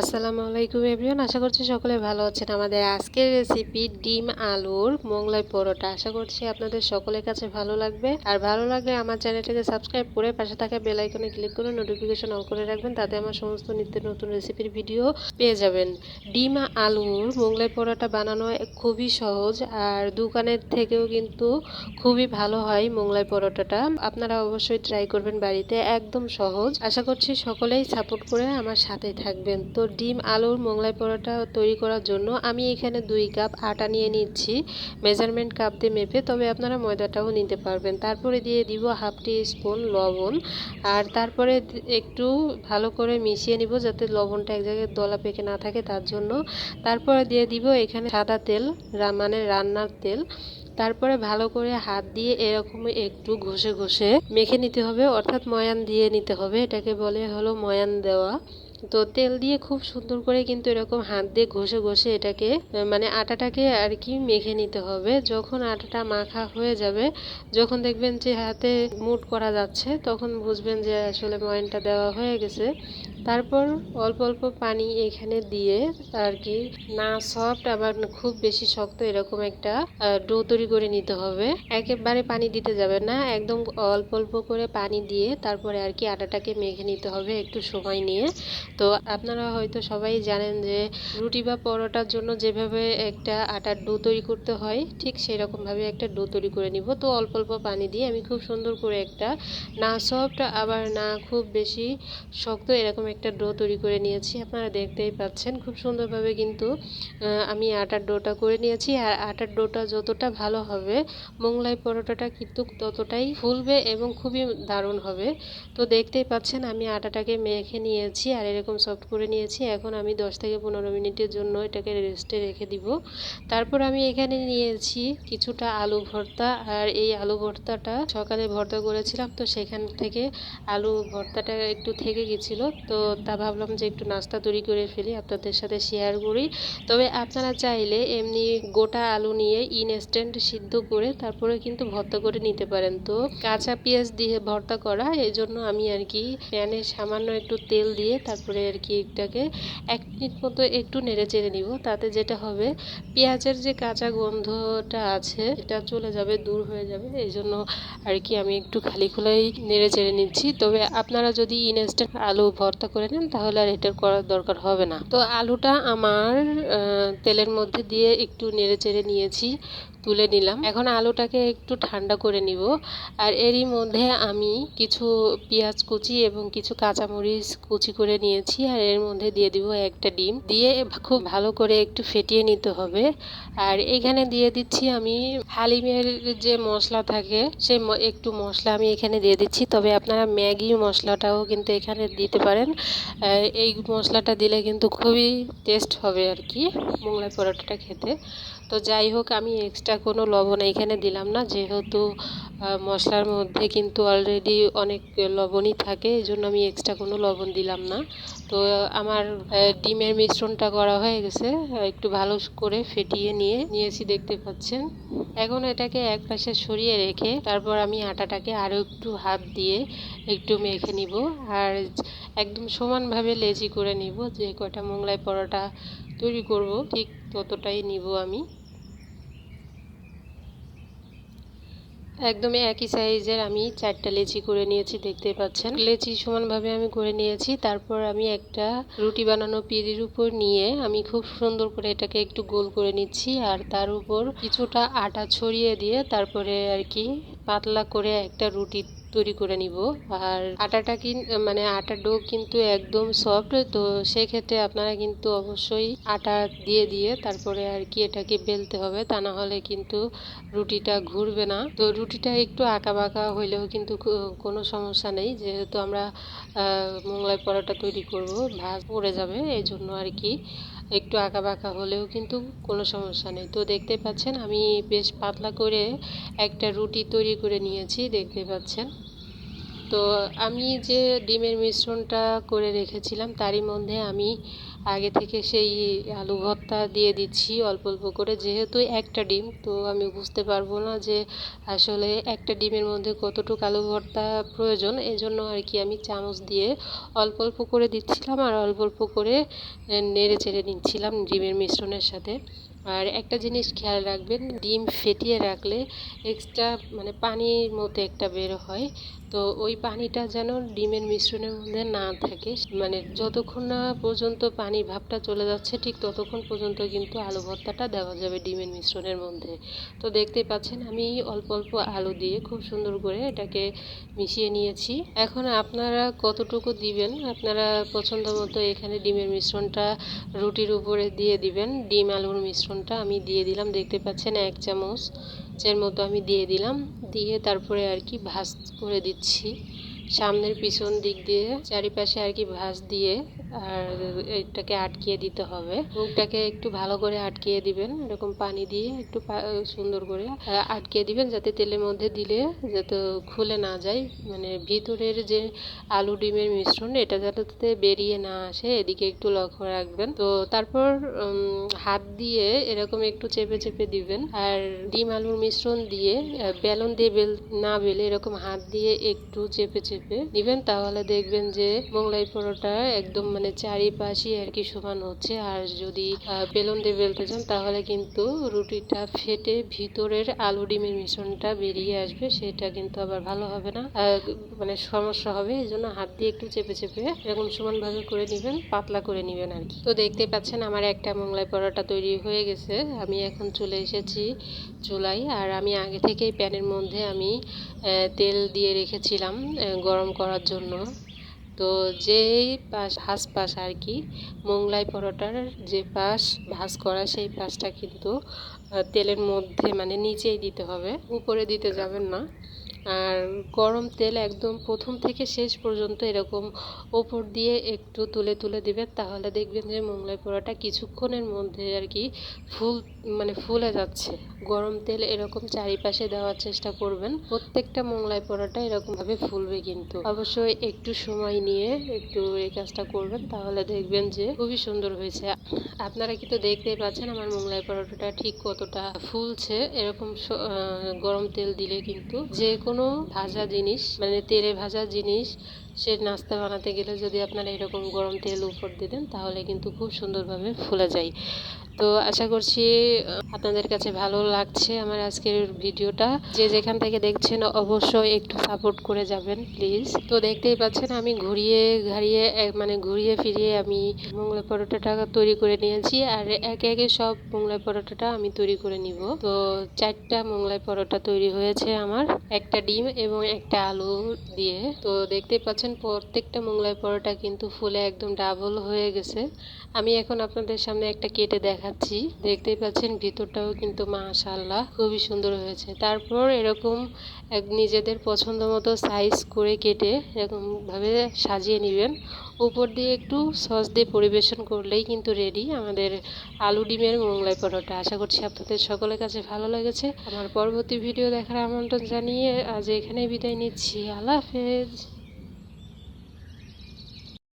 আসসালামু আলাইকুম এভরিওয়ান, আশা করছি সকলে ভালো আছেন। আমাদের আজকের রেসিপি ডিম আলুর মোগলাই পরোটা। আশা করছি আপনাদের সকলের কাছে ভালো লাগবে। আর ভালো লাগলে আমার চ্যানেলটাকে সাবস্ক্রাইব করে পাশে থাকা বেল আইকনে ক্লিক করে নোটিফিকেশন অন করে রাখবেন, তাতে আমার সমস্ত নিত্য নতুন রেসিপির ভিডিও পেয়ে যাবেন। ডিম আলুর মোগলাই পরোটা বানানো খুবই সহজ, আর দোকানের থেকেও কিন্তু খুবই ভালো হয় মোগলাই পরোটাটা। আপনারা অবশ্যই ট্রাই করবেন বাড়িতে, একদম সহজ। আশা করছি সকলেই সাপোর্ট করে আমার সাথে থাকবেন। তো তো ডিম, আলুর মোগলাই পরোটা তৈরি করার জন্য আমি এখানে দুই কাপ আটা নিয়ে নিচ্ছি। মেজারমেন্ট কাপ দিয়ে মেপে, তবে আপনারা ময়দাটাও নিতে পারবেন। তারপরে দিয়ে দিব হাফ টি স্পুন লবণ। আর তারপরে একটু ভালো করে মিশিয়ে নিব যাতে লবণটা এক জায়গায় দলা পেকে না থাকে তার জন্য। তারপরে দিয়ে দিব এখানে সাদা তেল মানে রান্নার তেল। তারপরে ভালো করে হাত দিয়ে এরকম একটু ঘষে ঘষে মেখে নিতে হবে, অর্থাৎ ময়ান দিয়ে নিতে হবে। এটাকে বলে হলো ময়ান দেওয়া। তো তেল দিয়ে খুব সুন্দর করে কিন্তু এরকম হাত দিয়ে ঘষে ঘষে এটাকে মানে আটাটাকে আর কি মেখে নিতে হবে। যখন আটাটা মাখা হয়ে যাবে, যখন দেখবেন যে হাতে মুট করা যাচ্ছে, তখন বুঝবেন যে আসলে ময়নটা দেওয়া হয়ে গেছে। তারপর অল্প অল্প পানি এখানে দিয়ে আর কি, না সফট আবার খুব বেশি শক্ত এরকম একটা ডো তৈরি করে নিতে হবে। একেবারে পানি দিতে যাবে না, একদম অল্প অল্প করে পানি দিয়ে তারপরে আর কি আটাটাকে মেখে নিতে হবে একটু সময় নিয়ে। তো আপনারা হয়তো সবাই জানেন যে, রুটি বা পরোটার জন্য যেভাবে একটা আটার ডো তৈরি করতে হয়, ঠিক সেই রকমভাবে একটা ডো তৈরি করে নিব। তো অল্প অল্প পানি দিয়ে আমি খুব সুন্দর করে একটা, না সফট আবার না খুব বেশি শক্ত এরকম একটা ডো তৈরি করে নিয়েছি, আপনারা দেখতেই পাচ্ছেন, খুব সুন্দরভাবে কিন্তু আমি আটার ডোটা করে নিয়েছি, আর আটার ডোটা যতটা ভালো হবে, মোংলাই পরোটাটা কিন্তু ততটাই ফুলবে এবং খুবই দারুণ হবে। তো দেখতেই পাচ্ছেন, আমি আটাটাকে মেখে নিয়েছি, আর এরকম সফট করে নিয়েছি, এখন আমি দশ থেকে পনেরো মিনিটের জন্য এটাকে রেস্টে রেখে দিব। তারপর আমি এখানে নিয়েছি কিছুটা আলু ভর্তা, আর এই আলু ভর্তাটা সকালে ভর্তা করেছিলাম, তো সেখান থেকে আলু ভর্তাটা একটু থেকে গেছিল, তো তা ভাবলাম যে একটু নাস্তা তৈরি করে ফেলি, আপনাদের সাথে শেয়ার করি। তবে আপনারা চাইলে এমনি গোটা আলু নিয়ে ইনস্ট্যান্ট সিদ্ধ করে তারপরে কিন্তু ভর্তা করে নিতে পারেন। তো কাঁচা পেঁয়াজ দিয়ে ভর্তা করা এই জন্য আমি আর কি প্যানে সামান্য একটু তেল দিয়ে তারপরে আর কি এটাকে এক মিনিট মতো একটু নেড়ে চেড়ে নিব, তাতে যেটা হবে, পেঁয়াজের যে কাঁচা গন্ধটা আছে, এটা চলে যাবে, দূর হয়ে যাবে এই জন্য আর কি আমি একটু খালি খোলাই নেড়ে চেড়ে নিচ্ছি। তবে আপনারা যদি ইনস্ট্যান্ট আলু ভর্তা করে নিন, তাহলে আর এটার করার দরকার হবে না। তো আলুটা আমার তেলের মধ্যে দিয়ে একটু নেড়ে চেড়ে নিয়েছি। তুলে নিলাম। এখন আলুটাকে একটু ঠান্ডা করে নিব। আর এরই মধ্যে আমি কিছু পেঁয়াজ কুচি এবং কিছু কাঁচামরিচ কুচি করে নিয়েছি। আর এর মধ্যে দিয়ে দিব একটা ডিম। দিয়ে খুব ভালো করে একটু ফেটিয়ে নিতে হবে। আর এখানে দিয়ে দিচ্ছি আমি হালিমের যে মশলা থাকে সেই একটু মশলা আমি এখানে দিয়ে দিচ্ছি। তবে আপনারা ম্যাগি মশলাটাও কিন্তু এখানে দিতে পারেন। এই মশলাটা দিলে কিন্তু খুবই টেস্ট হবে আর কি মোগলাই পরোটাটা খেতে। তো যাই হোক, আমি এক্সট্রা কোনো লবণ এখানে দিলাম না। যেহেতু মশলার মধ্যে কিন্তু অলরেডি অনেক লবণই থাকে এই জন্য আমি এক্সট্রা কোনো লবণ দিলাম না। তো আমার ডিমের মিশ্রণটা করা হয়ে গেছে। একটু ভালো করে ফেটিয়ে নিয়ে, নিয়েছি দেখতে পাচ্ছেন। এখন এটাকে এক পাশে সরিয়ে রেখে, তারপর আমি আটাটাকে আরও একটু হাত দিয়ে একটু মেখে নিব। আর একদম সমানভাবে লেজি করে নিব, যে কয়টা মোংলাই পরোটা তৈরি করব, ঠিক ততটাই নিব আমি। একদমই একই সাইজের আমি চারটা লেচি করে নিয়েছি দেখতে পাচ্ছেন। লেচি সমানভাবে আমি করে নিয়েছি, তারপর আমি একটা রুটি বানানো পিঁড়ির উপর নিয়ে আমি খুব সুন্দর করে এটাকে একটু গোল করে নিচ্ছি, আর তার উপর কিছুটা আটা ছড়িয়ে দিয়ে তারপরে আর কি পাতলা করে একটা রুটি তৈরি করে নিব। আর আটাটা কি মানে আটার ডো কিন্তু একদম সফট তো সেক্ষেত্রে আপনারা কিন্তু অবশ্যই আটা দিয়ে দিয়ে তারপরে আর কি এটাকে বেলতে হবে। তা না হলে কিন্তু রুটিটা ঘুরবে না। তো রুটিটা একটু আঁকা বাঁকা হইলেও কিন্তু কোনো সমস্যা নেই। যেহেতু আমরা মোংলাই পরোটা তৈরি করব, ভাত পড়ে যাবে এই জন্য আর কি একটু আঁকা বাঁকা হলেও কিন্তু কোনো সমস্যা নেই। তো দেখতে পাচ্ছেন, আমি বেশ পাতলা করে একটা রুটি তৈরি করে নিয়েছি, দেখতে পাচ্ছেন। তো আমি যে ডিমের মিশ্রণটা করে রেখেছিলাম, তারই মধ্যে আমি আগে থেকে সেই আলু ভর্তা দিয়ে দিচ্ছি অল্প অল্প করে। যেহেতু একটা ডিম, তো আমি বুঝতে পারব না যে আসলে একটা ডিমের মধ্যে কতটুকু আলু ভর্তা প্রয়োজন। এই জন্য আর কি আমি চামচ দিয়ে অল্প অল্প করে দিচ্ছিলাম আর অল্প অল্প করে নেড়ে চেড়ে নিচ্ছিলাম ডিমের মিশ্রণের সাথে। আর একটা জিনিস খেয়াল রাখবেন, ডিম ফেটিয়ে রাখলে এক্সট্রা মানে পানির মতো একটা বের হয়। তো ওই পানিটা যেন ডিমের মিশ্রণের মধ্যে না থাকে। মানে যতক্ষণ না পর্যন্ত পানি ভাবটা চলে যাচ্ছে, ঠিক ততক্ষণ পর্যন্ত কিন্তু আলু ভর্তাটা দেওয়া যাবে ডিমের মিশ্রণের মধ্যে। তো দেখতে পাচ্ছেন আমি অল্প অল্প আলু দিয়ে খুব সুন্দর করে এটাকে মিশিয়ে নিয়েছি। এখন আপনারা কতটুকু দিবেন? আপনারা পছন্দ মতো এখানে ডিমের মিশ্রণটা রুটির উপরে দিয়ে দিবেন, ডিম আলুর মিশ্রণটা আমি দিয়ে দিলাম, দেখতে পাচ্ছেন এক চামচ। এর মতো আমি দিয়ে দিলাম, দিয়ে তারপরে আর কি ভাজ করে দিচ্ছি। সামনের পিছন দিক দিয়ে চারিপাশে আর কি ভাঁজ দিয়ে আর এটাকে আটকিয়ে দিতে হবে। মুখটাকে একটু ভালো করে আটকিয়ে দিবেন, এরকম পানি দিয়ে একটু সুন্দর করে আটকিয়ে দিবেন যাতে তেলের মধ্যে দিলে যাতে খুলে না যায়। মানে ভিতরের যে আলু ডিমের মিশ্রণ, এটা যাতে বেরিয়ে না আসে, এদিকে একটু লক্ষ্য রাখবেন। তো তারপর হাত দিয়ে এরকম একটু চেপে চেপে দিবেন। আর ডিম আলুর মিশ্রণ দিয়ে বেলন দিয়ে বেল না বেলে এরকম হাত দিয়ে একটু চেপে চেপে নিবেন তাহলে দেখবেন যে মোগলাই পরোটা একদম মানে চারিপাশে আর কি সমান হচ্ছে। আর যদি বেলন দিয়ে বেলতে চান, তাহলে কিন্তু রুটিটা ফেটে ভিতরের আলু ডিমের মিশ্রণটা বেরিয়ে আসবে। সেটা কিন্তু আবার ভালো হবে না। মানে সমস্যা হবে, এই জন্য হাত দিয়ে একটু চেপে চেপে এরকম সমানভাবে করে নেবেন, পাতলা করে নেবেন আর কি। তো দেখতে পাচ্ছেন আমার একটা মোগলাই পরোটা তৈরি হয়ে গেছে। আমি এখন চলে এসেছি চুলায়। আর আমি আগে থেকেই প্যানের মধ্যে আমি তেল দিয়ে রেখেছিলাম গরম করার জন্য। তো যেই পাশ হাঁস পাশ আর কি, মোংলাই পরোটার যে পাশ, ভাজ করা সেই পাশটা কিন্তু তেলের মধ্যে মানে নিচেই দিতে হবে, উপরে দিতে যাবেন না। আর গরম তেল একদম প্রথম থেকে শেষ পর্যন্ত এরকম ওপর দিয়ে একটু তুলে তুলে দিবেন, তাহলে দেখবেন যে মোংলাই পরোটা কিছুক্ষণের মধ্যে আর কি ফুল মানে ফুলে যাচ্ছে। গরম তেল এরকম চারিপাশে দেওয়ার চেষ্টা করবেন। প্রত্যেকটা মোগলাই পোড়াটা এরকমভাবে ফুলবে কিন্তু। অবশ্যই একটু সময় নিয়ে একটু এই কাজটা করবেন, তাহলে দেখবেন যে খুবই সুন্দর হয়েছে। আপনারা কিন্তু দেখতেই পাচ্ছেন আমার মোগলাই পরোটাটা ঠিক কতটা ফুলছে। এরকম গরম তেল দিলে কিন্তু যে কোনো ভাজা জিনিস মানে তেলে ভাজা জিনিস সে নাস্তা বানাতে গেলে যদি আপনারা এরকম গরম তেল উপর দিতেন তাহলে কিন্তু খুব সুন্দরভাবে ফুলে যায়। তো আশা করছি আপনাদের কাছে ভালো লাগছে আমার আজকের ভিডিওটা। যে যেখান থেকে দেখছেন, অবশ্যই একটু সাপোর্ট করে যাবেন প্লিজ তো দেখতেই পাচ্ছেন, আমি ঘুরিয়ে ঘাড়িয়ে মানে ঘুরিয়ে ফিরিয়ে আমি মোংলা পরোটাটা তৈরি করে নিয়েছি, আর একে একে সব মোংলাই পরোটাটা আমি তৈরি করে নিব। তো চারটা মোংলাই পরোটা তৈরি হয়েছে আমার, একটা ডিম এবং একটা আলু দিয়ে। তো দেখতেই পাচ্ছেন প্রত্যেকটা মোংলাই পরোটা কিন্তু ফুলে একদম ডাবল হয়ে গেছে। আমি এখন আপনাদের সামনে একটা কেটে দেখাচ্ছি। দেখতেই পাচ্ছেন, ভিতরটাও কিন্তু মাশাল্লাহ খুবই সুন্দর হয়েছে। তারপর এরকম এক নিজেদের পছন্দ মতো সাইজ করে কেটে এরকমভাবে সাজিয়ে নেবেন। উপর দিয়ে একটু সস দিয়ে পরিবেশন করলেই কিন্তু রেডি আমাদের আলু ডিমের মোংলাই পরোটা। আশা করছি আপনাদের সকলের কাছে ভালো লেগেছে। আমার পরবর্তী ভিডিও দেখার আমন্ত্রণ জানিয়ে আজ এখানেই বিদায় নিচ্ছি। আল্লাহ হাফেজ।